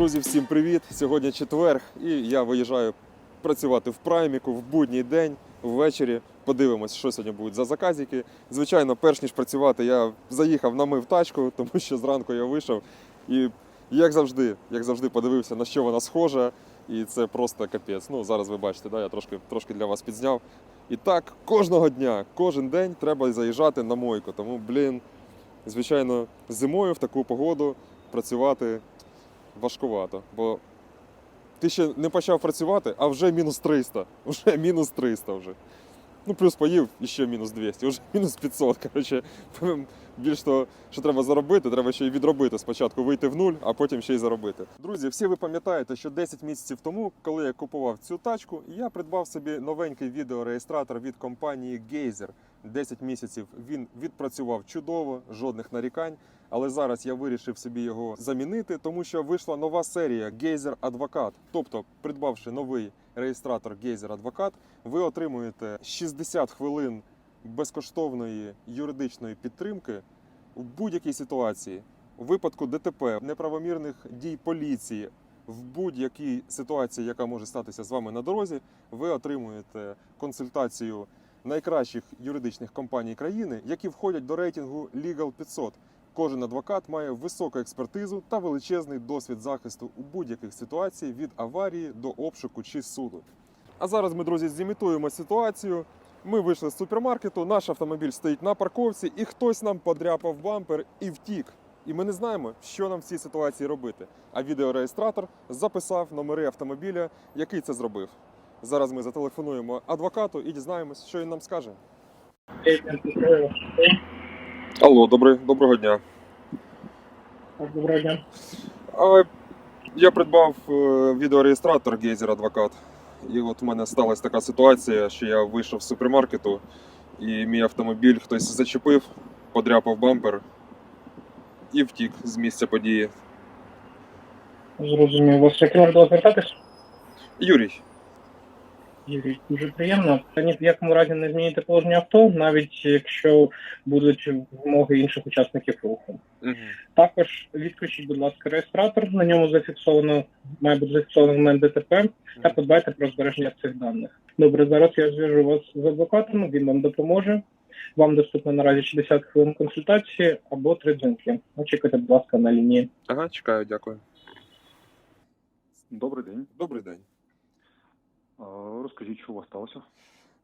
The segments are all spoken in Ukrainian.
Друзі, всім привіт! Сьогодні четверг, і я виїжджаю працювати в прайміку в будній день ввечері. Подивимось, що сьогодні будуть за заказики. Звичайно, перш ніж працювати, я заїхав, намив тачку, тому що зранку я вийшов і як завжди, як завжди, подивився, на що вона схожа. І це просто капець. Ну, зараз ви бачите, да, я трошки, трошки для вас підзняв. І так, кожного дня, кожен день треба заїжджати на мойку. Тому, блін, звичайно, зимою в таку погоду працювати важкувато. Бо ти ще не почав працювати, а вже мінус 300. Вже мінус 300 вже. Ну, плюс поїв і ще мінус 200, вже мінус 500. Коротше, більш того, що треба заробити, треба ще й відробити. Спочатку вийти в нуль, а потім ще й заробити. Друзі, всі ви пам'ятаєте, що 10 місяців тому, коли я купував цю тачку, я придбав собі новенький відеореєстратор від компанії Geyser. 10 місяців він відпрацював чудово, жодних нарікань. Але зараз я вирішив собі його замінити, тому що вийшла нова серія Geyser Advocat. Тобто, придбавши новий реєстратор Geyser Advocat, ви отримуєте 60 хвилин безкоштовної юридичної підтримки в будь-якій ситуації. У випадку ДТП, неправомірних дій поліції, в будь-якій ситуації, яка може статися з вами на дорозі, ви отримуєте консультацію найкращих юридичних компаній країни, які входять до рейтингу Legal 500. Кожен адвокат має високу експертизу та величезний досвід захисту у будь-яких ситуаціях від аварії до обшуку чи суду. А зараз ми, друзі, зімітуємо ситуацію. Ми вийшли з супермаркету, наш автомобіль стоїть на парковці, і хтось нам подряпав бампер і втік. І ми не знаємо, що нам в цій ситуації робити. А відеореєстратор записав номери автомобіля, який це зробив. Зараз ми зателефонуємо адвокату і дізнаємось, що він нам скаже. Алло, добрий, доброго дня. Доброго дня. А, я придбав е, відеореєстратор Geyser Advocat. І от у мене сталася така ситуація, що я вийшов з супермаркету, і мій автомобіль хтось зачепив, подряпав бампер і втік з місця події. Зрозумів. Вас як можна звертатись? Юрій, Юрій, дуже приємно. Та ні в якому разі не зміните положення авто, навіть якщо будуть вимоги інших учасників руху. угу. Також відключіть, будь ласка, реєстратор. На ньому зафіксовано має бути зафіксовано момент ДТП та подбайте про збереження цих даних. Добре, зараз я зв'яжу вас з адвокатом, він вам допоможе. Вам доступно наразі 60 хвилин консультації або три дзвінки. Очікуйте, будь ласка, на лінії. ага, чекаю, дякую. Добрий день. Добрий день. Розкажіть, що у вас сталося?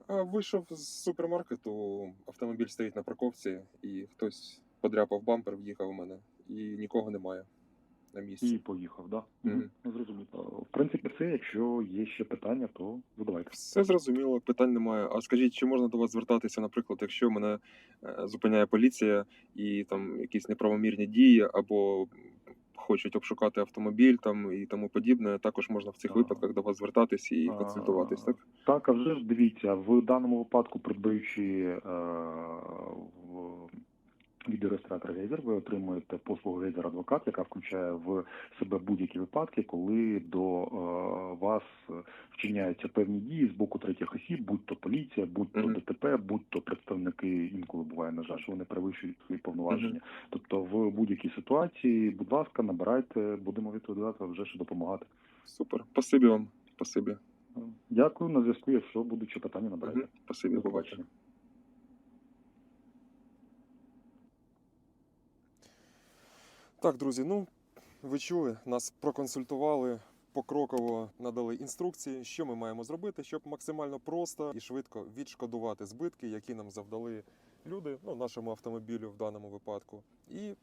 Вийшов з супермаркету, автомобіль стоїть на парковці, і хтось подряпав бампер, в'їхав у мене, і нікого немає на місці. І поїхав, да? Мгм. Ну, зрозуміло. В принципі, це, якщо є ще питання, то задавайте. Все зрозуміло, питань немає. А скажіть, чи можна до вас звертатися, наприклад, якщо мене е, зупиняє поліція і там якісь неправомірні дії, або хочуть обшукати автомобіль там і тому подібне, також можна в цих Ага. випадках до вас звертатись і консультуватись, так? Так, а вже ж дивіться, в даному випадку, придбаючи е, в відеореєстратор Гейзер, ви отримуєте послугу Гейзер Адвокат, яка включає в себе будь-які випадки, коли до е, вас вчиняються певні дії з боку третіх осіб, будь-то поліція, будь-то ДТП, будь-то представники інколи буває на жаль, що вони перевищують свої повноваження. Тобто, в будь-якій ситуації, будь ласка, набирайте, будемо відповідати вже що допомагати. Супер. Спасибі вам. Спасибі. Дякую на зв'язку. Якщо будуть ще питання, набирайте. Спасибі, побачення. Так, друзі, ну ви чули, нас проконсультували, покроково надали інструкції, що ми маємо зробити, щоб максимально просто і швидко відшкодувати збитки, які нам завдали люди, ну, нашому автомобілю в даному випадку. І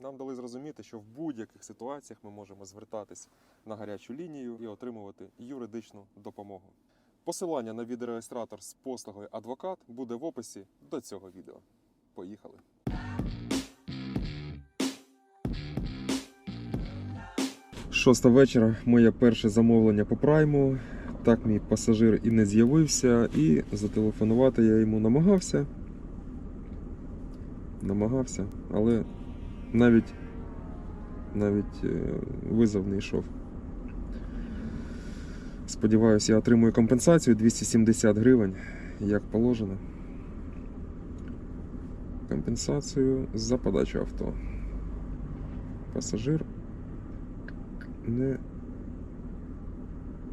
нам дали зрозуміти, що в будь-яких ситуаціях ми можемо звертатись на гарячу лінію і отримувати юридичну допомогу. Посилання на відеореєстратор з послугою адвокат буде в описі до цього відео. Поїхали! Шоста вечора, моє перше замовлення по прайму. Так мій пасажир і не з'явився, і зателефонувати я йому намагався. Намагався, але навіть, навіть е, визов не йшов. Сподіваюся, я отримую компенсацію 270 гривень, як положено. Компенсацію за подачу авто. Пасажир не,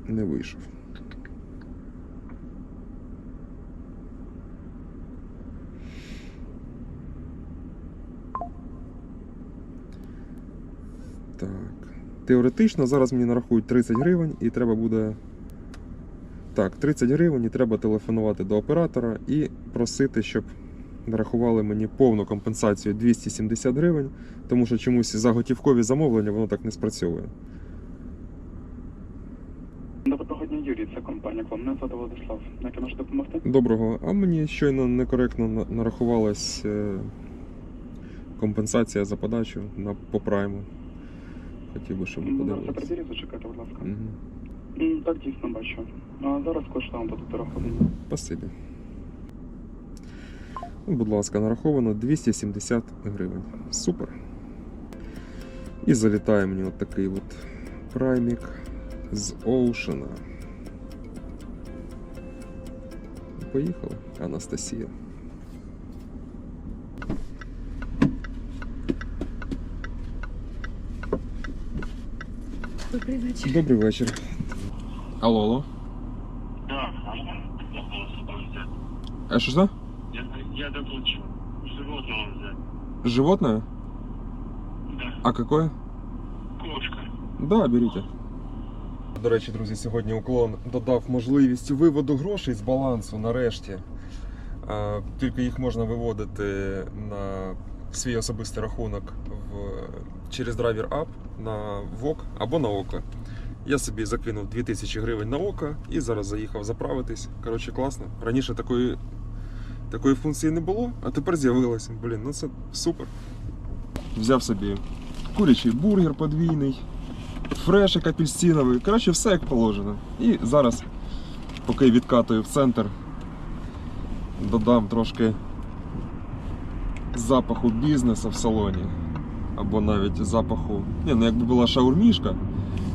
не вийшов. Так. Теоретично зараз мені нарахують 30 гривень і треба буде. Так, 30 гривень і треба телефонувати до оператора і просити, щоб нарахували мені повну компенсацію 270 гривень, тому що чомусь за готівкові замовлення воно так не спрацьовує. Доброго дня, Юрій, це компанія Клон. Мене звати Владислав. Як я можу допомогти? Доброго, а мені щойно некоректно на- нарахувалась е, компенсація за подачу на по прайму. Хотів би, щоб ви Зараз подивилися. перевірю, зачекайте, будь ласка. Угу. Так, дійсно бачу. А зараз кошти вам будуть дораховані. Спасибі. Ну, Будь ласка, нараховано 270 гривень. Супер. І залітає мені от такий от праймік з Оушена. Поїхали, Анастасія. Добрий вечір. Добрий вечір. Алло, алло. Да, можно вопрос взять? А що це? Я, я доплачу. Животного взять. Животное? Да. А какое? Кошка. Да, беріть. До речі, друзі, сьогодні уклон додав можливість виводу грошей з балансу нарешті. Е, Тільки їх можна виводити на свій особистий рахунок в, через драйвер App на ВОК або на ОКО. Я собі закинув 2000 гривень на ОКО і зараз заїхав заправитись. Коротше, класно. Раніше такої, такої функції не було, а тепер з'явилося. Блін, ну це супер. Взяв собі курячий бургер подвійний, фрешик апельсиновий. Коротше, все як положено. І зараз, поки відкатую в центр, додам трошки запаху бізнесу в салоні. Або навіть запаху. Ні, ну якби була шаурмішка,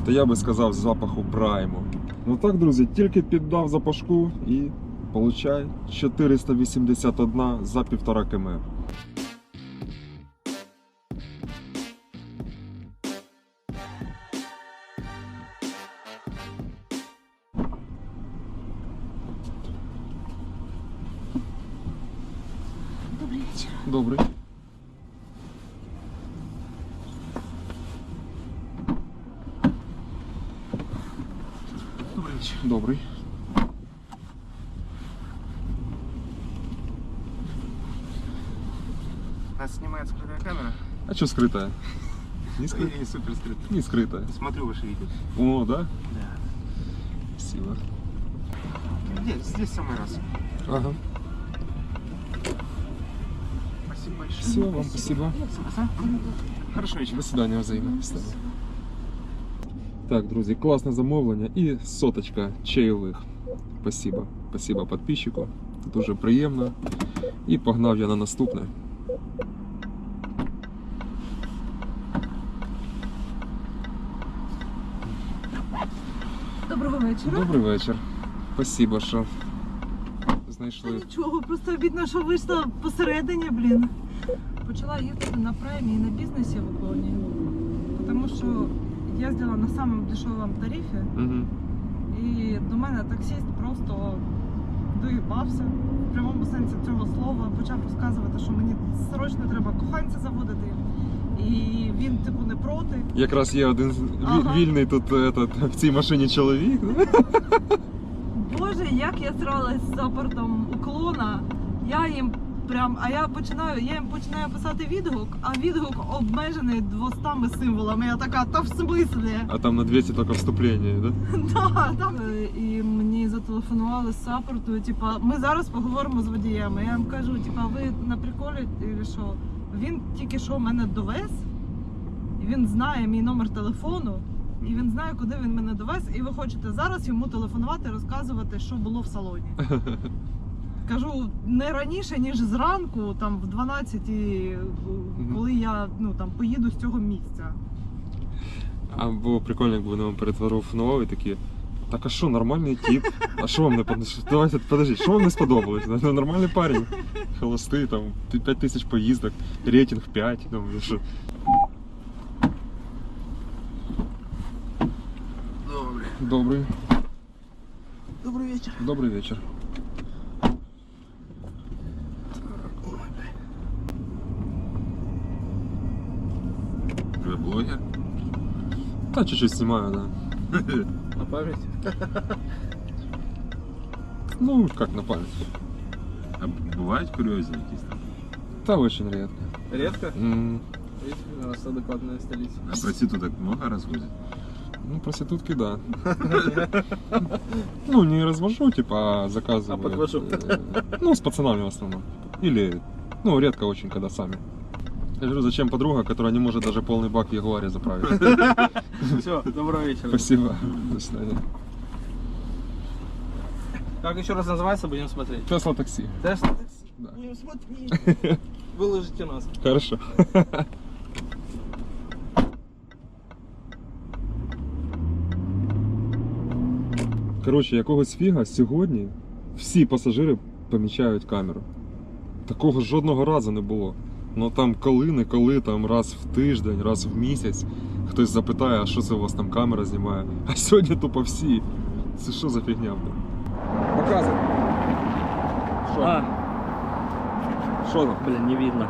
то я би сказав запаху прайму. Ну так, друзі, тільки піддав запашку і получай 481 за півтора км. Добрий вечір. Добрий. Добрий вечір. Добрий. Нас снимает скрытая камера. А что скрытая? Не скрытая. Или супер скрытая. Не скрытая. Смотрю ваши видео. О, да? Да. Спасибо. Здесь, здесь самый раз. Ага. Спасибо большое. Все, вам спасибо. Хорошо вечер. До свидання взаємно. Так, друзі, класне замовлення і соточка чайових. Спасибо. Спасибо підписчику. Дуже приємно. І погнав я на наступне. Доброго вечора. Добрий вечір. Спасибо, що Та нічого, просто обідно, що вийшла посередині, блін. Почала їздити на праймі і на бізнесі в уклоні. Тому що їздила на самому дешевому тарифі, Угу. і до мене таксист просто доїбався в прямому сенсі цього слова. Почав розказувати, що мені срочно треба коханця заводити. І він, типу, не проти. Якраз є один Ага. вільний тут этот, в цій машині чоловік. Боже, як я сралась з саппортом уклона. Я їм прям, а я починаю, я їм починаю писати відгук, а відгук обмежений 200 символами. Я така, та в смислі? А там на 200 тільки вступлення, да? Да, да. І мені зателефонували з саппорту, типа, ми зараз поговоримо з водієм. Я їм кажу, типа, ви на приколі, і що? Він тільки що мене довез, він знає мій номер телефону. І він знає, куди він мене довез, і ви хочете зараз йому телефонувати, розказувати, що було в салоні. Кажу, не раніше, ніж зранку, там в 12, коли я ну там поїду з цього місця. А було прикольно, якби вони вам перетворив і такі. Так а що, нормальний тип? А що вам не подобалось? Давайте подождіть, що вам не сподобалось? Ну, нормальний парень. Холостий, там 5 тисяч поїздок, рейтинг 5. Думаю, що. Добрый. Добрый вечер. Добрый вечер. Вы блогер? Да, чуть-чуть снимаю, да. На память? Ну, как на память. А якісь там? Да, очень редко. Редко? М, Видите, у нас адекватная столица. А проституток много развозять? Ну, проститутки, да. Ну, не развожу, типа, а заказываю. А подвожу. Э, Ну, с пацанами в основном. Или, ну, редко очень, когда сами. Я говорю, зачем подруга, которая не может даже полный бак в Ягуаре заправить? Все, доброго вечера. Спасибо. До свидания. Как еще раз называется, будем смотреть? Тесла такси. Тесла? Да. Будем смотреть. Выложите нас. Хорошо. Коротше, якогось фіга сьогодні всі пасажири помічають камеру. Такого жодного разу не було. Ну там коли не коли, там раз в тиждень, раз в місяць хтось запитає, а що це у вас там камера знімає. А сьогодні тупо всі. Це що за фігня? Показуй. Що? А, Що там? блин, не видно.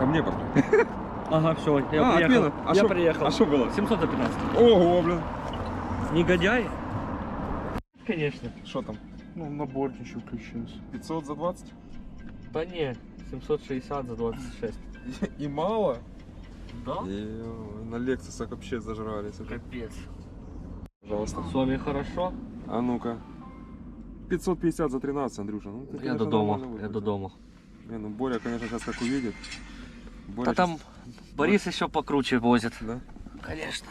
Ко мне пошли. Ага, все, я А, приехал. отмена. А я шо- приехал. а шо было? 715. Ого, блін. Негодяй? Конечно. Що там? Ну, наборки еще включился. 500 за 20? Да не, 760 за 26. И мало? Да? на Лексусах вообще зажрались. уже. Капец. Пожалуйста. С вами хорошо? А ну-ка. 550 за 13, Андрюша. Ну, ты, я конечно, до дома, я до дома. Не, ну Боря, конечно, сейчас как увидит. Боря Да там щас- Борис еще покруче возит. Да? Конечно.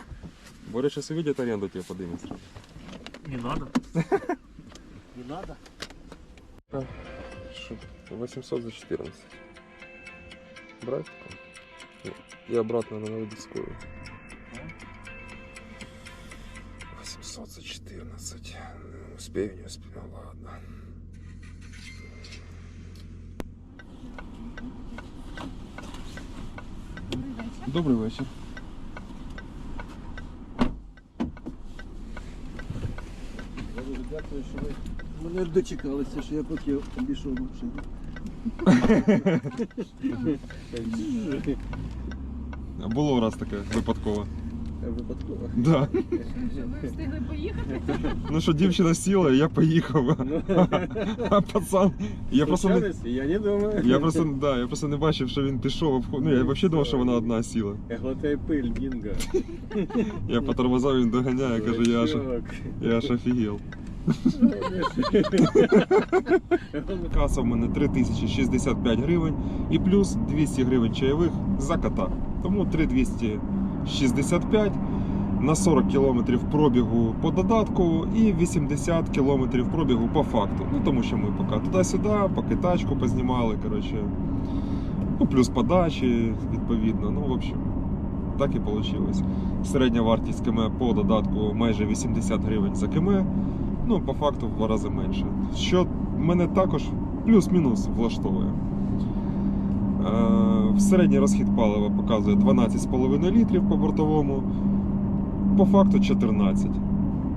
Боря сейчас увидит аренду тебе подымет сразу. Не надо. Не надо. Что? 800 за 14. Брать? И обратно на Новодевскую. 800 за 14. Ну, Успею, не успею, Ну, ладно. Добрий вечір. Дякую, що ви мене дочекалися, що я поки обійшов машину. А було раз таке випадково. Випадково. Да. Ви встигли поїхати? Ну що дівчина сіла, і я поїхав. А пацан. Я просто не. Я не думаю. Я просто, да, я просто не бачив, що він пішов. обход- Ну, я взагалі думав, що вона одна сіла. Глотай пиль, Дінго. Я по тормозам він доганяє, каже, я аж, я аж офігел. Каса в мене 3065 гривень і плюс 200 гривень чайових за кота. Тому 3265 на 40 кілометрів пробігу по додатку і 80 кілометрів пробігу по факту. Ну тому що ми поки туди-сюди, поки тачку познімали, коротше. Ну, плюс подачі, відповідно. Ну, в общем, так і вийшло. Середня вартість КМ по додатку майже 80 гривень за КМ. Ну, по факту в два рази менше. Що мене також плюс-мінус влаштовує. Е, середній розхід палива показує 12,5 літрів по бортовому, по факту 14.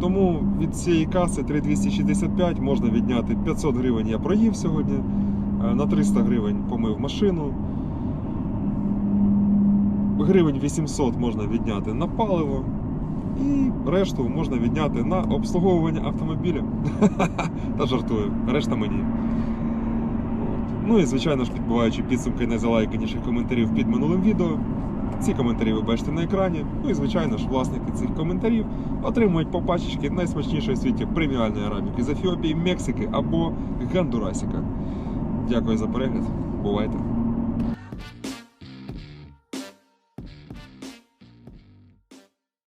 Тому від цієї каси 3265 можна відняти 500 гривень я проїв сьогодні, е, на 300 гривень помив машину. Гривень 800 можна відняти на паливо. І решту можна відняти на обслуговування автомобіля. Та жартую, решта мені. Ну і звичайно ж, підбиваючи підсумки найзалайканіших коментарів під минулим відео. Ці коментарі ви бачите на екрані. Ну і звичайно ж, власники цих коментарів отримують по пачечки найсмачнішої в світі преміальної арабіки з Ефіопії, Мексики або Гондурасіка. Дякую за перегляд. Бувайте!